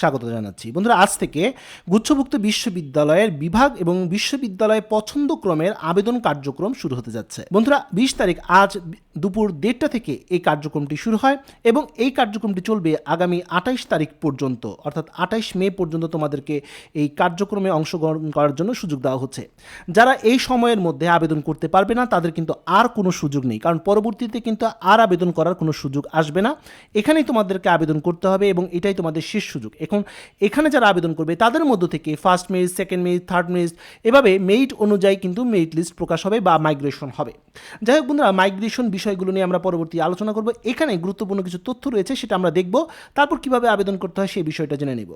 স্বাগত জানাচ্ছি। বন্ধুরা, আজ থেকে গুচ্ছভুক্ত বিশ্ববিদ্যালয়ের বিভাগ এবং বিশ্ববিদ্যালয় পছন্দক্রমের আবেদন কার্যক্রম শুরু হতে যাচ্ছে। বন্ধুরা, বিশ তারিখ আজ দুপুর দেড়টা থেকে এই কার্যক্রমটি শুরু হয় এবং এই কার্যক্রমটি চলবে আগামী আঠাইশ তারিখ পর্যন্ত। অর্থাৎ আঠাইশ মে পর্যন্ত তোমাদেরকে এই কার্যক্রমে অংশগ্রহণ করার জন্য সুযোগ দেওয়া হচ্ছে। যারা এই সময়ের মধ্যে আবেদন করতে পারবে না, তাদের কিন্তু আর কোনো সুযোগ নেই। কারণ পরবর্তীতে কিন্তু আর আবেদন করার কোনো সুযোগ আসবে না। এখানেই তোমাদেরকে আবেদন করতে হবে এবং এটাই তোমাদের শেষ সুযোগ। এখন এখানে যারা আবেদন করবে, তাদের মধ্য থেকে first merit second merit third merit এভাবে মেরিট অনুযায়ী কিন্তু মেরিট লিস্ট প্রকাশ হবে বা মাইগ্রেশন হবে। যাই হোক বন্ধুরা মাইগ্রেশন বিষয়গুলো নিয়ে আমরা পরবর্তী আলোচনা করব। এখানে গুরুত্বপূর্ণ কিছু তথ্য রয়েছে, সেটা আমরা দেখব। তারপর কীভাবে আবেদন করতে হয় সেই বিষয়টা জেনে নেব।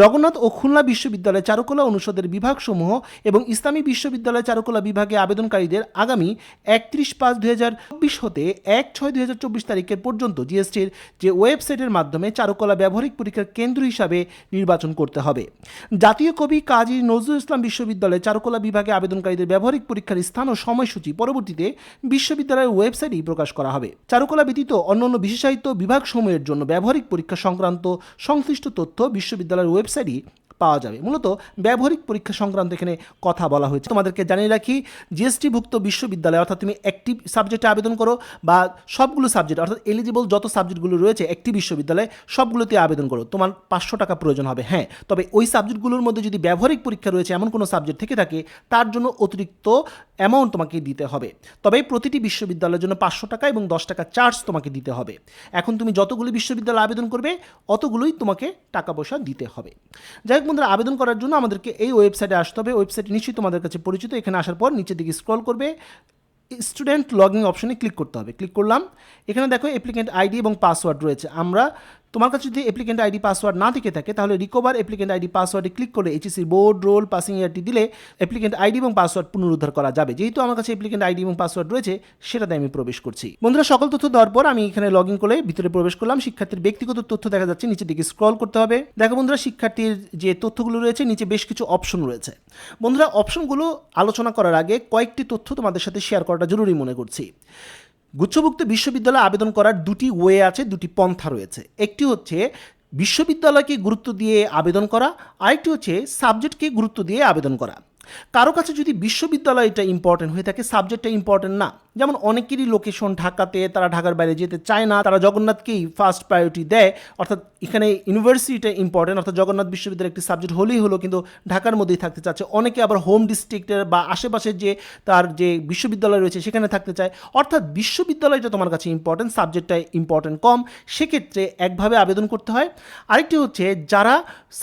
জগন্নাথ ও খুলনা বিশ্ববিদ্যালয় চারুকলা অনুষদের বিভাগসমূহ এবং ইসলামী বিশ্ববিদ্যালয় চারুকলা বিভাগে আবেদনকারীদের আগামী একত্রিশ পাঁচ দুই হাজার চব্বিশ হতে এক ছয় দুই হাজার চব্বিশ তারিখের পর্যন্ত জিএসটির যে ওয়েবসাইটের মাধ্যমে চারুকলা ব্যবহারিক পরীক্ষার কেন্দ্র হিসাবে নির্বাচন করতে হবে। জাতীয় কবি কাজী নজরুল ইসলাম বিশ্ববিদ্যালয়ের চারুকলা বিভাগে আবেদনকারীদের ব্যবহারিক পরীক্ষার স্থান ও সময়সূচি পরবর্তীতে বিশ্ববিদ্যালয়ের ওয়েবসাইটেই প্রকাশ করা হবে। চারুকলা ব্যতীত অন্যান্য বিশেষায়িত বিভাগসমূহের জন্য ব্যবহারিক পরীক্ষা সংক্রান্ত সংশ্লিষ্ট তথ্য বিশ্ববিদ্যালয়ের ওয়েবসাইটই পাওয়া যাবে। মূলত ব্যবহারিক পরীক্ষা সংক্রান্ত এখানে কথা বলা হয়েছে। তোমাদেরকে জানিয়ে রাখি জিএসটিভুক্ত বিশ্ববিদ্যালয় অর্থাৎ তুমি একটি সাবজেক্টে আবেদন করো বা সবগুলো সাবজেক্ট অর্থাৎ এলিজিবল যত সাবজেক্টগুলো রয়েছে একটি বিশ্ববিদ্যালয়ে সবগুলোতে আবেদন করো। তোমার পাঁচশো টাকা প্রয়োজন হবে হ্যাঁ। তবে ওই সাবজেক্টগুলোর মধ্যে যদি ব্যবহারিক পরীক্ষা রয়েছে এমন কোনো সাবজেক্ট থেকে থাকে, তার জন্য অতিরিক্ত অ্যামাউন্ট তোমাকে দিতে হবে। তবে প্রতিটি বিশ্ববিদ্যালয়ের জন্য পাঁচশো টাকা এবং দশ টাকা চার্জ তোমাকে দিতে হবে। এখন তুমি যতগুলি বিশ্ববিদ্যালয়ে আবেদন করবে, অতগুলোই তোমাকে টাকা পয়সা দিতে হবে। যাই হোক বন্ধুরা, আবেদন করার জন্য আমাদেরকে এই ওয়েবসাইটে আসতে হবে। ওয়েবসাইট নিশ্চয়ই তোমাদের কাছে পরিচিত। এখানে আসার পর নিচের দিকে স্ক্রল করবে। স্টুডেন্ট লগ ইন অপশনে ক্লিক করতে হবে। ক্লিক করলাম। এখানে দেখো অ্যাপ্লিকেন্ট আইডি এবং পাসওয়ার্ড রয়েছে। আমরা তোমার কাছে যদি অ্যাপ্লিকেন্ট আইডি পাসওয়ার্ড না থেকে থাকে, তাহলে রিকভার অ্যাপ্লিকেন্ট আইডি পাসওয়ার্ডে ক্লিক করে এইচএসির বোর্ড রোল পাসিং ইয়ারটি দিলে অ্যাপ্লিকেন্ট আইডি এবং পাসওয়ার্ড পুনরুদ্ধার করা যাবে। যেহেতু আমার কাছে অ্যাপ্লিকেন্ট আইডি এবং পাসওয়ার্ড রয়েছে, সেটাতে আমি প্রবেশ করছি। বন্ধুরা, সকল তথ্য দেওয়ার পর আমি এখানে লগ ইন করে ভিতরে প্রবেশ করলাম। শিক্ষার্থীর ব্যক্তিগত তথ্য দেখা যাচ্ছে, নিচের দিকে স্ক্রল করতে হবে। দেখো বন্ধুরা, শিক্ষার্থীর যে তথ্যগুলো রয়েছে, নিচে বেশ কিছু অপশন রয়েছে। বন্ধুরা অপশনগুলো আলোচনা করার আগে কয়েকটি তথ্য তোমাদের সাথে শেয়ার করাটা জরুরি মনে করছি। গুচ্ছভুক্ত বিশ্ববিদ্যালয়ে আবেদন করার দুটি ওয়ে আছে, দুটি পন্থা রয়েছে। একটি হচ্ছে বিশ্ববিদ্যালয়কে গুরুত্ব দিয়ে আবেদন করা, আরেকটি হচ্ছে সাবজেক্টকে গুরুত্ব দিয়ে আবেদন করা। কারও কাছে যদি বিশ্ববিদ্যালয়টা ইম্পর্টেন্ট হয়ে থাকে সাবজেক্টটা ইম্পর্টেন্ট না, যেমন অনেকেরই লোকেশন ঢাকাতে, তারা ঢাকার বাইরে যেতে চায় না, তারা জগন্নাথকেই ফার্স্ট প্রায়োরিটি দেয়, অর্থাৎ এখানে ইউনিভার্সিটিটা ইম্পর্টেন্ট অর্থাৎ জগন্নাথ বিশ্ববিদ্যালয়ের একটি সাবজেক্ট হলেই হলো, কিন্তু ঢাকার মধ্যেই থাকতে চাচ্ছে। অনেকে আবার হোম ডিস্ট্রিক্টের বা আশেপাশের যে তার যে বিশ্ববিদ্যালয় রয়েছে, সেখানে থাকতে চায়। অর্থাৎ বিশ্ববিদ্যালয়টা তোমার কাছে ইম্পর্টেন্ট সাবজেক্টটা ইম্পর্টেন্ট কম, সেক্ষেত্রে একভাবে আবেদন করতে হয়। আরেকটি হচ্ছে, যারা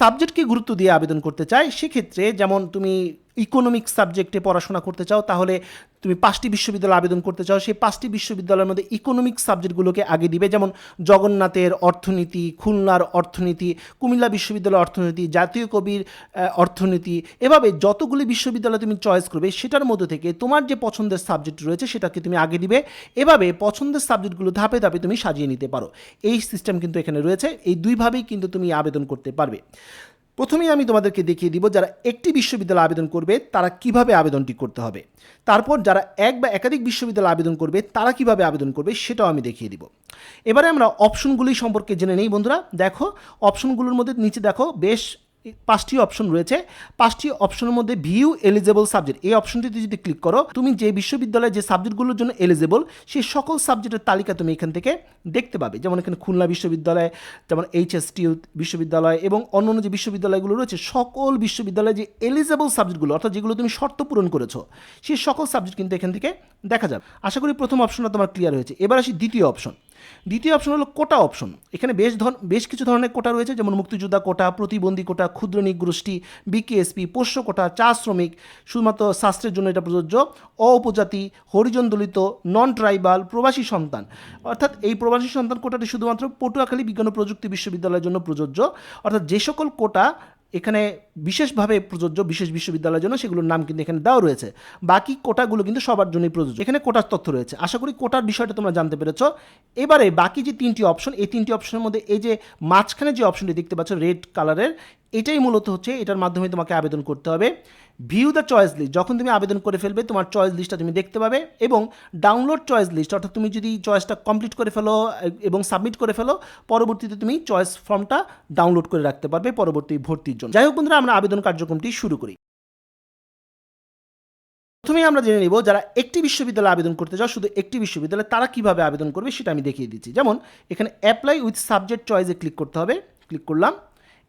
সাবজেক্টকে গুরুত্ব দিয়ে আবেদন করতে চায়, সেক্ষেত্রে যেমন তুমি ইকোনমিক্স সাবজেক্টে পড়াশোনা করতে চাও, তাহলে তুমি পাঁচটি বিশ্ববিদ্যালয়ে আবেদন করতে চাও, সেই পাঁচটি বিশ্ববিদ্যালয়ের মধ্যে ইকোনমিক সাবজেক্টগুলোকে আগে দিবে, যেমন জগন্নাথের অর্থনীতি, খুলনার অর্থনীতি, কুমিল্লা বিশ্ববিদ্যালয় অর্থনীতি, জাতীয় কবির অর্থনীতি, এভাবে যতগুলি বিশ্ববিদ্যালয় তুমি চয়েস করবে, সেটার মধ্যে থেকে তোমার যে পছন্দের সাবজেক্ট রয়েছে সেটাকে তুমি আগে দিবে, এভাবে পছন্দের সাবজেক্টগুলো ধাপে ধাপে তুমি সাজিয়ে নিতে পারো। এই সিস্টেম কিন্তু এখানে রয়েছে, এই দুইভাবেই কিন্তু তুমি আবেদন করতে পারবে। প্রথমেই আমি তোমাদেরকে দেখিয়ে দিব যারা একটি বিশ্ববিদ্যালয় আবেদন করবে, তারা কীভাবে আবেদনটি করতে হবে। তারপর যারা এক বা একাধিক বিশ্ববিদ্যালয় আবেদন করবে, তারা কীভাবে আবেদন করবে সেটাও আমি দেখিয়ে দিব। এবারে আমরা অপশনগুলি সম্পর্কে জেনে নেই বন্ধুরা। দেখো, অপশনগুলোর মধ্যে নিচে দেখো, বেশ পাঁচটি অপশন রয়েছে। পাঁচটি অপশনের মধ্যে ভিউ এলিজেবল সাবজেক্ট এই অপশনটিতে যদি ক্লিক করো, তুমি যে বিশ্ববিদ্যালয়ে যে সাবজেক্টগুলোর জন্য এলিজেবল সেই সকল সাবজেক্টের তালিকা তুমি এখান থেকে দেখতে পাবে। যেমন এখানে খুলনা বিশ্ববিদ্যালয়, যেমন এইচএসটি বিশ্ববিদ্যালয় এবং অন্যান্য যে বিশ্ববিদ্যালয়গুলো রয়েছে, সকল বিশ্ববিদ্যালয়ে যে এলিজেবল সাবজেক্টগুলো অর্থাৎ যেগুলো তুমি শর্ত পূরণ করেছ, সেই সকল সাবজেক্ট কিন্তু এখান থেকে দেখা যাবে। আশা করি প্রথম অপশনটা তোমার ক্লিয়ার হয়েছে। এবার আসি দ্বিতীয় অপশন দ্বিতীয় অপশন হলো কোটা অপশন এখানে বেশ ধর, বেশ কিছু ধরনের কোটা রয়েছে, যেমন মুক্তিযোদ্ধা কোটা, প্রতিবন্ধী কোটা, ক্ষুদ্র নিগোষ্ঠী বিকেএসপি পোষ্য কোটা, চা শ্রমিক, শুধুমাত্র শাস্ত্রের জন্য এটা প্রযোজ্য, অউপজাতি হরিজন দলিত নন ট্রাইবাল প্রবাসী সন্তান। অর্থাৎ এই প্রবাসী সন্তান কোটাটি শুধুমাত্র পটুয়াখালী বিজ্ঞান ও প্রযুক্তি বিশ্ববিদ্যালয়ের জন্য প্রযোজ্য। অর্থাৎ যে সকল কোটা এখানে বিশেষভাবে প্রযোজ্য বিশেষ বিশ্ববিদ্যালয়ের জন্য সেগুলোর নাম কিন্তু এখানে দেওয়া রয়েছে। বাকি কোটাগুলো কিন্তু সবার জন্যই প্রযোজ্য। এখানে কোটার তথ্য রয়েছে। আশা করি কোটার বিষয়টা তোমরা জানতে পেরেছ। এবারে বাকি যে তিনটি অপশন এই তিনটি অপশনের মধ্যে এই যে মাঝখানে যে অপশনটি দেখতে পাচ্ছ রেড কালারের এটাই মূলত হচ্ছে, এটার মাধ্যমে তোমাকে আবেদন করতে হবে। ভিউ দ্য চয়েস লিস্ট যখন তুমি আবেদন করে ফেলবে, তোমার চয়েস লিস্টটা তুমি দেখতে পাবে এবং ডাউনলোড চয়েস লিস্ট অর্থাৎ তুমি যদি চয়েসটা কমপ্লিট করে ফেলো, এবং সাবমিট করে ফেলো, পরবর্তীতে তুমি চয়েস ফর্মটা ডাউনলোড করে রাখতে পারবে পরবর্তী ভর্তির জন্য। যাই হোক বন্ধুরা, আমরা আবেদন কার্যক্রমটি শুরু করি। প্রথমেই আমরা জেনে নিব, যারা একটি বিশ্ববিদ্যালয়ে আবেদন করতে চাও, শুধু একটি বিশ্ববিদ্যালয়ে তারা কীভাবে আবেদন করবে সেটা আমি দেখিয়ে দিচ্ছি। যেমন, এখানে অ্যাপ্লাই উইথ সাবজেক্ট চয়েসে ক্লিক করতে হবে ক্লিক করলাম।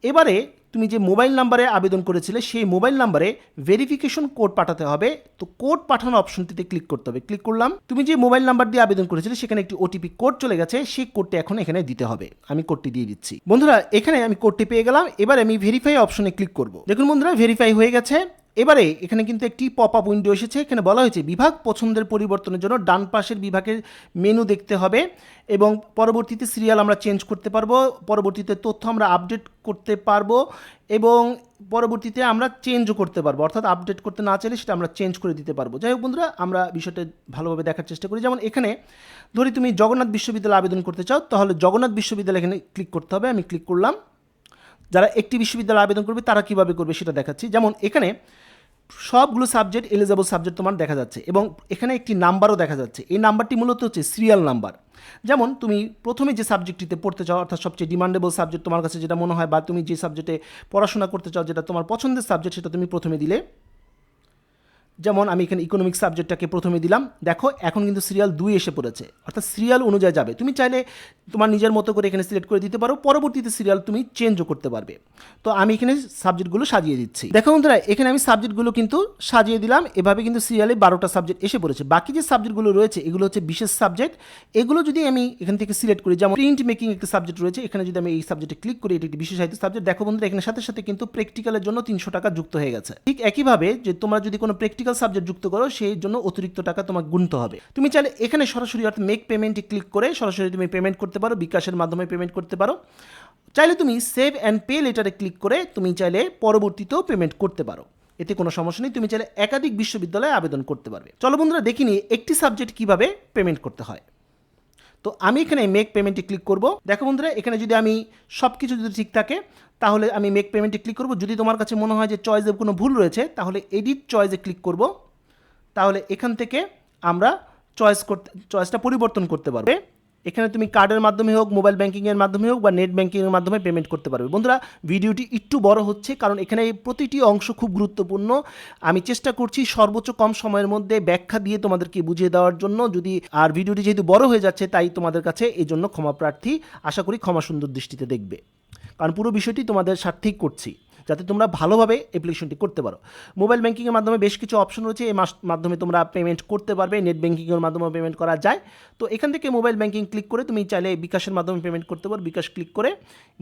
এবারে তুমি যে মোবাইল নাম্বারে আবেদন করেছিলে, সেই মোবাইল নাম্বারে ভেরিফিকেশন কোড পাঠাতে হবে। তো কোড পাঠানো অপশনটিতে ক্লিক করতে হবে। ক্লিক করলাম। তুমি যে মোবাইল নাম্বার দিয়ে আবেদন করেছিলে, সেখানে একটি ওটিপি কোড চলে গেছে। সেই কোডটি এখন এখানে দিতে হবে। আমি কোডটি দিয়ে দিচ্ছি। বন্ধুরা, এখানে আমি কোডটি পেয়ে গেলাম। এবার আমি ভেরিফাই অপশনে ক্লিক করব। দেখুন বন্ধুরা ভেরিফাই হয়ে গেছে। এবারে এখানে কিন্তু একটি পপ আপ উইন্ডো এসেছে। এখানে বলা হয়েছে, বিভাগ পছন্দের পরিবর্তনের জন্য ডান পাশের বিভাগের মেনু দেখতে হবে এবং পরবর্তীতে সিরিয়াল আমরা চেঞ্জ করতে পারব, পরবর্তীতে তথ্য আমরা আপডেট করতে পারব এবং পরবর্তীতে আমরা চেঞ্জও করতে পারব। অর্থাৎ আপডেট করতে না চাইলে সেটা আমরা চেঞ্জ করে দিতে পারব। যাই হোক বন্ধুরা, আমরা বিষয়টা ভালোভাবে দেখার চেষ্টা করি। যেমন এখানে, ধরি তুমি জগন্নাথ বিশ্ববিদ্যালয়ে আবেদন করতে চাও, তাহলে জগন্নাথ বিশ্ববিদ্যালয় এখানে ক্লিক করতে হবে। আমি ক্লিক করলাম। যারা একটি বিশ্ববিদ্যালয়ে আবেদন করবে, তারা কীভাবে করবে সেটা দেখাচ্ছি। যেমন এখানে সবগুলো সাবজেক্ট এলিজেবল সাবজেক্ট তোমার দেখা যাচ্ছে এবং এখানে একটি নাম্বারও দেখা যাচ্ছে। এই নাম্বারটি মূলত হচ্ছে সিরিয়াল নাম্বার যেমন তুমি প্রথমে যে সাবজেক্টটিতে পড়তে চাও, অর্থাৎ সবচেয়ে ডিমান্ডেবল সাবজেক্ট তোমার কাছে যেটা মনে হয় বা তুমি যে সাবজেক্টে পড়াশোনা করতে চাও, যেটা তোমার পছন্দের সাবজেক্ট সেটা তুমি প্রথমে দিলে। যেমন আমি এখানে ইকোনমিক সাবজেক্টটাকে প্রথমে দিলাম, দেখো এখন কিন্তু সিরিয়াল দুই এসে পড়েছে। অর্থাৎ সিরিয়াল অনুযায়ী যাবে। তুমি চাইলে তোমার নিজের মতো করে এখানে সিলেক্ট করে দিতে পারো, পরবর্তীতে সিরিয়াল তুমি চেঞ্জও করতে পারবে। তো আমি এখানে সাবজেক্টগুলো সাজিয়ে দিচ্ছি। দেখো বন্ধুরা, এখানে আমি সাবজেক্টগুলো কিন্তু সাজিয়ে দিলাম, এভাবে কিন্তু সিরিয়ালে বারোটা সাবজেক্ট এসে পড়েছে। বাকি যে সাবজেক্টগুলো রয়েছে, এগুলো হচ্ছে বিশেষ সাবজেক্ট এগুলো যদি আমি এখান থেকে সিলেক্ট করি, যেমন প্রিন্ট মেকিং একটা সাবজেক্ট রয়েছে, এখানে যদি আমি এই সাবজেক্টে ক্লিক করি, এটি একটি বিশেষ সাহিত্য সাবজেক্ট দেখো বন্ধুরা, এখানে সাথে সাথে কিন্তু প্র্যাকটিক্যালের জন্য তিনশো টাকা যুক্ত হয়ে গেছে। ঠিক একইভাবে যে তোমরা যদি কোনো প্র্যাকটিক্যাল সাবজেক্ট যুক্ত করো, সেই জন্য অতিরিক্ত টাকা তোমাকে গুনতে হবে। তুমি চাইলে এখানে সরাসরি অর্থাৎ মেক পেমেন্টে ক্লিক করে সরাসরি তুমি পেমেন্ট করতে পারো, বিকাশের মাধ্যমে পেমেন্ট করতে পারো। চাইলে তুমি সেভ অ্যান্ড পে লেটারে ক্লিক করে তুমি চাইলে পরবর্তীতেও পেমেন্ট করতে পারো। এতে কোনো সমস্যা নেই, তুমি চাইলে একাধিক বিশ্ববিদ্যালয়ে আবেদন করতে পারবে। চলো বন্ধুরা দেখিনি একটি সাবজেক্ট কীভাবে পেমেন্ট করতে হয়। তো আমি এখানে মেক পেমেন্টে ক্লিক করব। দেখো বন্ধুরা, এখানে যদি আমি সব কিছু যদি ঠিক থাকে, তাহলে আমি মেক পেমেন্টে ক্লিক করব। যদি তোমার কাছে মনে হয় যে চয়েসে কোনো ভুল রয়েছে, তাহলে এডিট চয়েসে ক্লিক করব। তাহলে এখান থেকে আমরা চয়েস করতে চয়েসটা পরিবর্তন করতে পারবে। এখানে তুমি কার্ডের মাধ্যমে হোক মোবাইল ব্যাঙ্কিংয়ের মাধ্যমে হোক বা নেট ব্যাঙ্কিংয়ের মাধ্যমে পেমেন্ট করতে পারবে। বন্ধুরা, ভিডিওটি একটু বড় হচ্ছে কারণ এখানে প্রতিটি অংশ খুব গুরুত্বপূর্ণ। আমি চেষ্টা করছি সর্বোচ্চ কম সময়ের মধ্যে ব্যাখ্যা দিয়ে তোমাদেরকে বুঝিয়ে দেওয়ার জন্য। যদি আর ভিডিওটি যেহেতু বড় হয়ে যাচ্ছে, তাই তোমাদের কাছে এই জন্য ক্ষমা প্রার্থী। আশা করি ক্ষমা সুন্দর দৃষ্টিতে দেখবে। কারণ পুরো বিষয়টি তোমাদের স্বার্থেই করছি। যাতে তোমরা ভালোভাবে অ্যাপ্লিকেশনটি করতে পারো। মোবাইল ব্যাঙ্কিংয়ের মাধ্যমে বেশ কিছু অপশন রয়েছে, এই মাধ্যমে তোমরা পেমেন্ট করতে পারবে নেট ব্যাঙ্কিংয়ের মাধ্যমে পেমেন্ট করা যায়। তো এখান থেকে মোবাইল ব্যাঙ্কিং ক্লিক করে তুমি চাইলে বিকাশের মাধ্যমে পেমেন্ট করতে পারো। বিকাশ ক্লিক করে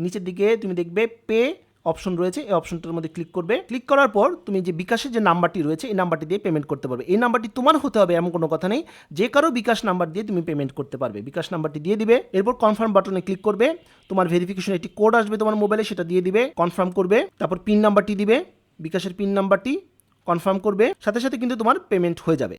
নিচের দিকে তুমি দেখবে পে অপশন রয়েছে, এই অপশনটার মধ্যে ক্লিক করবে। ক্লিক করার পর তুমি যে বিকাশের যে নাম্বারটি রয়েছে, এই নাম্বারটি দিয়ে পেমেন্ট করতে পারবে। এই নাম্বারটি তোমার হতে হবে, এমন কোনো কথা নেই। যে কারও বিকাশ নাম্বার দিয়ে তুমি পেমেন্ট করতে পারবে। বিকাশ নাম্বারটি দিয়ে দিবে। এরপর কনফার্ম বাটনে ক্লিক করবে। তোমার ভেরিফিকেশন একটি কোড আসবে তোমার মোবাইলে সেটা দিয়ে দিবে কনফার্ম করবে। তারপর পিন নাম্বারটি দিবে। বিকাশের পিন নাম্বারটি কনফার্ম করবে। সাথে সাথে কিন্তু তোমার পেমেন্ট হয়ে যাবে।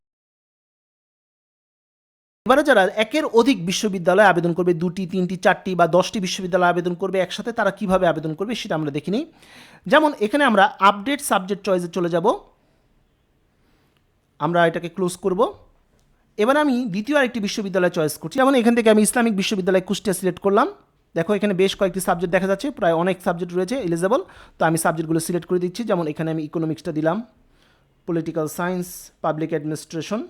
এবারে যারা একের অধিক বিশ্ববিদ্যালয়ে আবেদন করবে, দুটি, তিনটি, চারটি বা দশটি বিশ্ববিদ্যালয়ে আবেদন করবে, একসাথে তারা কীভাবে আবেদন করবে সেটা আমরা দেখিনি। যেমন এখানে আমরা আপডেট সাবজেক্ট চয়েসে চলে যাব। আমরা এটাকে ক্লোজ করব। এবার আমি দ্বিতীয় আরেকটি বিশ্ববিদ্যালয় চয়েস করছি। যেমন এখান থেকে আমি ইসলামিক বিশ্ববিদ্যালয় কুষ্টিয়া সিলেক্ট করলাম। দেখো এখানে বেশ কয়েকটি সাবজেক্ট দেখা যাচ্ছে, প্রায় অনেক সাবজেক্ট রয়েছে এলিজেবল তো আমি সাবজেক্টগুলো সিলেক্ট করে দিচ্ছি। যেমন এখানে আমি ইকোনমিক্সটা দিলাম। পলিটিক্যাল সায়েন্স পাবলিক অ্যাডমিনিস্ট্রেশন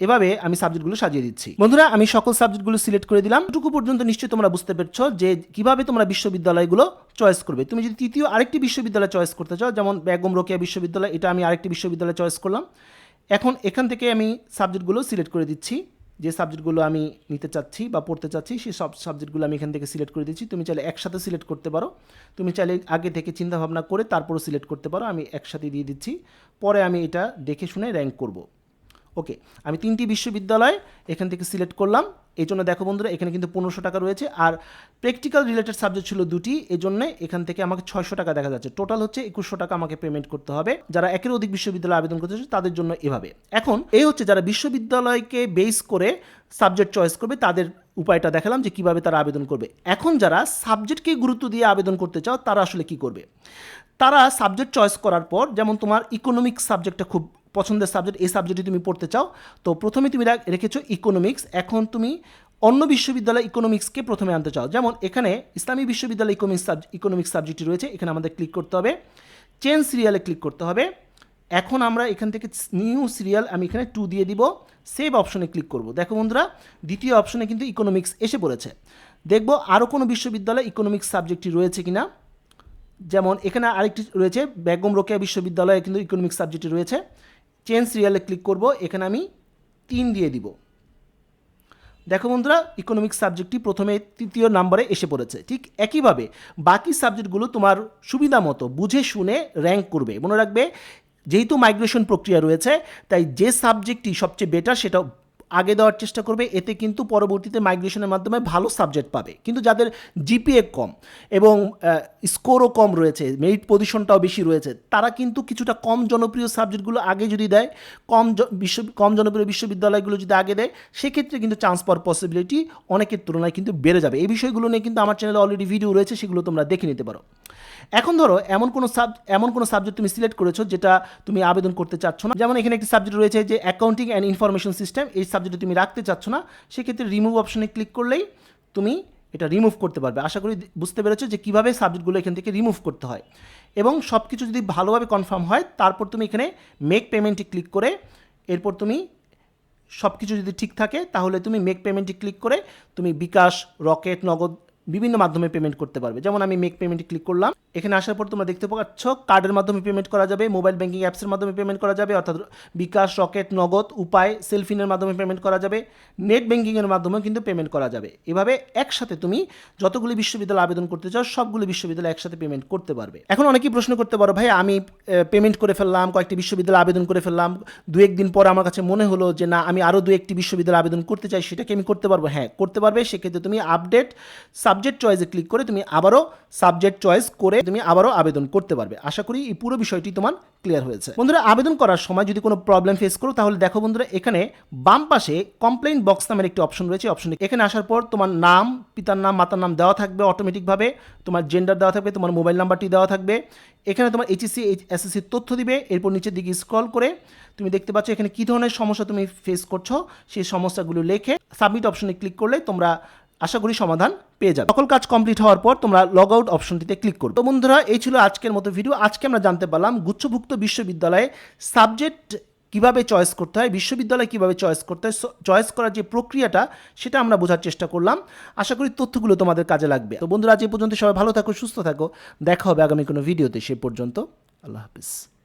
এভাবে আমি সাবজেক্টগুলো সাজিয়ে দিচ্ছি। বন্ধুরা, আমি সকল সাবজেক্টগুলো সিলেক্ট করে দিলাম। এটুকু পর্যন্ত নিশ্চয়ই তোমরা বুঝতে পেরেছ যে কীভাবে তোমরা বিশ্ববিদ্যালয়গুলো চয়েস করবে। তুমি যদি তৃতীয় আরেকটি বিশ্ববিদ্যালয় চয়েস করতে চাও, যেমন বেগম রোকেয়া বিশ্ববিদ্যালয়, এটা আমি আরেকটি বিশ্ববিদ্যালয় চয়েস করলাম। এখন এখান থেকে আমি সাবজেক্টগুলো সিলেক্ট করে দিচ্ছি। যে সাবজেক্টগুলো আমি নিতে চাচ্ছি বা পড়তে চাচ্ছি সেই সব সাবজেক্টগুলো আমি এখান থেকে সিলেক্ট করে দিচ্ছি। তুমি চাইলে একসাথে সিলেক্ট করতে পারো। তুমি চাইলে আগে থেকে চিন্তাভাবনা করে তারপরও সিলেক্ট করতে পারো। আমি একসাথে দিয়ে দিচ্ছি। পরে আমি এটা দেখে শুনে র্যাঙ্ক করব। ওকে, আমি তিনটি বিশ্ববিদ্যালয় এখান থেকে সিলেক্ট করলাম। এই জন্য দেখো বন্ধুরা, এখানে কিন্তু পনেরোশো টাকা রয়েছে। আর প্র্যাকটিক্যাল রিলেটেড সাবজেক্ট ছিল দুটি, এই জন্য এখান থেকে আমাকে ছয়শো টাকা দেখা যাচ্ছে। টোটাল হচ্ছে একুশশো টাকা আমাকে পেমেন্ট করতে হবে। যারা একের অধিক বিশ্ববিদ্যালয়ে আবেদন করতে তাদের জন্য এভাবে। এখন এই হচ্ছে যারা বিশ্ববিদ্যালয়কে বেস করে সাবজেক্ট চয়েস করবে, তাদের উপায়টা দেখালাম যে কীভাবে তারা আবেদন করবে। এখন যারা সাবজেক্টকে গুরুত্ব দিয়ে আবেদন করতে চাও, তারা আসলে কি করবে? তারা সাবজেক্ট চয়েস করার পর, যেমন তোমার ইকোনমিক্স সাবজেক্টটা খুব পছন্দের সাবজেক্ট এই সাবজেক্টে তুমি পড়তে চাও। তো প্রথমে তুমি রাখ- রেখেছো ইকোনমিক্স এখন তুমি অন্য বিশ্ববিদ্যালয় ইকোনমিক্সকে প্রথমে আনতে চাও। যেমন এখানে ইসলামী বিশ্ববিদ্যালয় ইকোনমিক্স ইকোনমিক্স সাবজেক্টটি রয়েছে। এখানে আমাদের ক্লিক করতে হবে। চেন সিরিয়ালে ক্লিক করতে হবে। এখন আমরা এখান থেকে নিউ সিরিয়াল আমি এখানে টু দিয়ে দিব। সেভ অপশনে ক্লিক করব। দেখো বন্ধুরা, দ্বিতীয় অপশনে কিন্তু ইকোনমিক্স এসে পড়েছে। দেখব আরও কোনো বিশ্ববিদ্যালয় ইকোনমিক্স সাবজেক্টটি রয়েছে কিনা। যেমন এখানে আরেকটি রয়েছে, বেগম রোকেয়া বিশ্ববিদ্যালয়ে কিন্তু ইকোনমিক্স সাবজেক্টটি রয়েছে। চেঞ্জ সিরিয়ালে ক্লিক করব, এখানে আমি তিন দিয়ে দিব। দেখো বন্ধুরা ইকোনমিক সাবজেক্টটি প্রথমে তৃতীয় নাম্বারে এসে পড়েছে। ঠিক একইভাবে বাকি সাবজেক্টগুলো তোমার সুবিধা মতো বুঝে শুনে র্যাঙ্ক করবে। মনে রাখবে, যেহেতু মাইগ্রেশন প্রক্রিয়া রয়েছে, তাই যে সাবজেক্টটি সবচেয়ে বেটার সেটা আগে দেওয়ার চেষ্টা করবে, এতে কিন্তু পরবর্তীতে মাইগ্রেশনের মাধ্যমে ভালো সাবজেক্ট পাবে। কিন্তু যাদের জিপিএ কম এবং স্কোরও কম রয়েছে মেরিট পজিশনটাও বেশি রয়েছে, তারা কিন্তু কিছুটা কম জনপ্রিয় সাবজেক্টগুলো আগে যদি দেয়, কম বিশ্ব, কম জনপ্রিয় বিশ্ববিদ্যালয়গুলো যদি আগে দেয়, সেক্ষেত্রে কিন্তু চান্স পাওয়ার পসিবিলিটি অনেকের তুলনায় কিন্তু বেড়ে যাবে। এই বিষয়গুলো নিয়ে কিন্তু আমার চ্যানেলে অলরেডি ভিডিও রয়েছে, সেগুলো তোমরা দেখে নিতে পারো। এখন ধরো, এমন কোনো সাব এমন কোনো সাবজেক্ট তুমি সিলেক্ট করেছ যেটা তুমি আবেদন করতে চাচ্ছ না। যেমন এখানে একটি সাবজেক্ট রয়েছে যে অ্যাকাউন্টিং অ্যান্ড ইনফরমেশন সিস্টেম এই সাবজেক্টে তুমি রাখতে চাচ্ছ না, সেক্ষেত্রে রিমুভ অপশনে ক্লিক করলেই তুমি এটা রিমুভ করতে পারবে। আশা করি বুঝতে পেরেছ যে কীভাবে সাবজেক্টগুলো এখান থেকে রিমুভ করতে হয়। এবং সব কিছু যদি ভালোভাবে কনফার্ম হয়, তারপর তুমি এখানে মেক পেমেন্টে ক্লিক করে, এরপর তুমি সব কিছু যদি ঠিক থাকে, তাহলে তুমি মেক পেমেন্টে ক্লিক করে, তুমি বিকাশ, রকেট, নগদ বিভিন্ন মাধ্যমে পেমেন্ট করতে পারবে। যেমন আমি মেক পেমেন্টে ক্লিক করলাম, এখানে আসার পর তোমরা দেখতে পাচ্ছ কার্ডের মাধ্যমে পেমেন্ট করা যাবে মোবাইল ব্যাঙ্কিং অ্যাপসের মাধ্যমে পেমেন্ট করা যাবে, অর্থাৎ বিকাশ, রকেট, নগদ, উপায় সেলফিনের মাধ্যমে পেমেন্ট করা যাবে নেট ব্যাঙ্কিংয়ের মাধ্যমেও কিন্তু পেমেন্ট করা যাবে। এভাবে একসাথে তুমি যতগুলি বিশ্ববিদ্যালয় আবেদন করতে চাও, সবগুলো বিশ্ববিদ্যালয় একসাথে পেমেন্ট করতে পারবে। এখন অনেকেই প্রশ্ন করতে পারো, ভাই, আমি পেমেন্ট করে ফেললাম, কয়েকটি বিশ্ববিদ্যালয় আবেদন করে ফেললাম দু একদিন পর আমার কাছে মনে হলো যে না, আমি আরও দু একটি বিশ্ববিদ্যালয় আবেদন করতে চাই, সেটাকে আমি করতে পারব? হ্যাঁ করতে পারবে। সেক্ষেত্রে তুমি আপডেট সাবজেক্ট চয়েসে ক্লিক করে তুমি আবারও সাবজেক্ট চয়েস করে তুমি আবারও আবেদন করতে পারবে। আশা করি এই পুরো বিষয়টি তোমার ক্লিয়ার হয়েছে। বন্ধুরা, আবেদন করার সময় যদি কোনো প্রবলেম ফেস করো, তাহলে দেখো বন্ধুরা, এখানে বাম পাশে কমপ্লেইন বক্স নামের একটি অপশন রয়েছে। অপশন এখানে আসার পর তোমার নাম, পিতার নাম, মাতার নাম দেওয়া থাকবে অটোমেটিকভাবে তোমার জেন্ডার দেওয়া থাকবে, তোমার মোবাইল নাম্বারটি দেওয়া থাকবে। এখানে তোমার এইচএসসি এসএসসির তথ্য দিবে, এরপর নিচের দিকে স্ক্রল করে তুমি দেখতে পাচ্ছ এখানে কী ধরনের সমস্যা তুমি ফেস করছ, সেই সমস্যাগুলো লিখে সাবমিট অপশনে ক্লিক করলে তোমরা আশা করি সমাধান পেয়ে যাবে। সকল কাজ কমপ্লিট হওয়ার পর তোমরা লগ আউট অপশনটিতে ক্লিক করবে। তো বন্ধুরা, এই ছিল আজকের মতো ভিডিও আজকে আমরা জানতে পারলাম গুচ্ছভুক্ত বিশ্ববিদ্যালয়ে সাবজেক্ট কীভাবে চয়েস করতে হয়, বিশ্ববিদ্যালয় কীভাবে চয়েস করতে হয় চয়েস করার যে প্রক্রিয়াটা, সেটা আমরা বোঝার চেষ্টা করলাম। আশা করি তথ্যগুলো তোমাদের কাজে লাগবে। তো বন্ধুরা, আজ এই পর্যন্ত সবাই ভালো থাকো, সুস্থ থাকো। দেখা হবে আগামী কোনো ভিডিওতে সে পর্যন্ত। আল্লাহ হাফিজ।